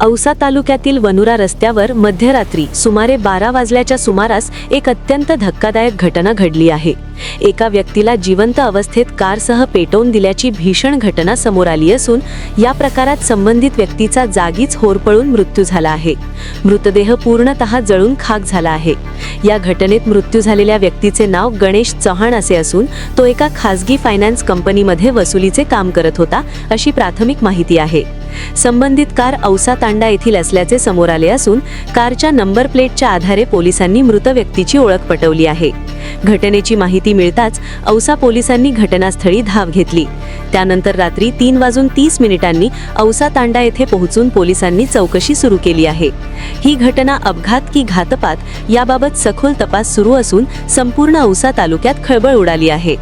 औसा तालुक्यातील वनुरा रस्त्यावर मध्यरात्री सुमारे बारा वाजल्याच्या सुमारास एक अत्यंत धक्कादायक घटना घडली आहे. एका व्यक्तीला जिवंत अवस्थेत कारसह पेटवून दिल्याची भीषण घटना समोर आली असून या प्रकारात संबंधित व्यक्तीचा जागीच होरपळून मृत्यू झाला आहे. मृतदेह पूर्णतः जळून खाक झाला आहे. या घटनेत मृत्यू झालेल्या व्यक्तीचे नाव गणेश चव्हाण असे असून तो एका खासगी फायनान्स कंपनीमध्ये वसुलीचे काम करत होता अशी प्राथमिक माहिती आहे. संबंधित कार औसा तांडा येथील असल्याचे समोर आले असून कारच्या नंबर प्लेटच्या आधारे पोलिसांनी मृत व्यक्तीची ओळख पटवली आहे. घटनेची माहिती मिळताच औसा पोलिसांनी घटनास्थळी धाव घेतली. त्यानंतर रात्री तीन वाजून तीस मिनिटांनी औसा तांडा येथे पोहोचून पोलिसांनी चौकशी सुरू केली आहे. ही घटना अपघात की घातपात याबाबत सखोल तपास सुरू असून संपूर्ण औसा तालुक्यात खळबळ उडाली आहे.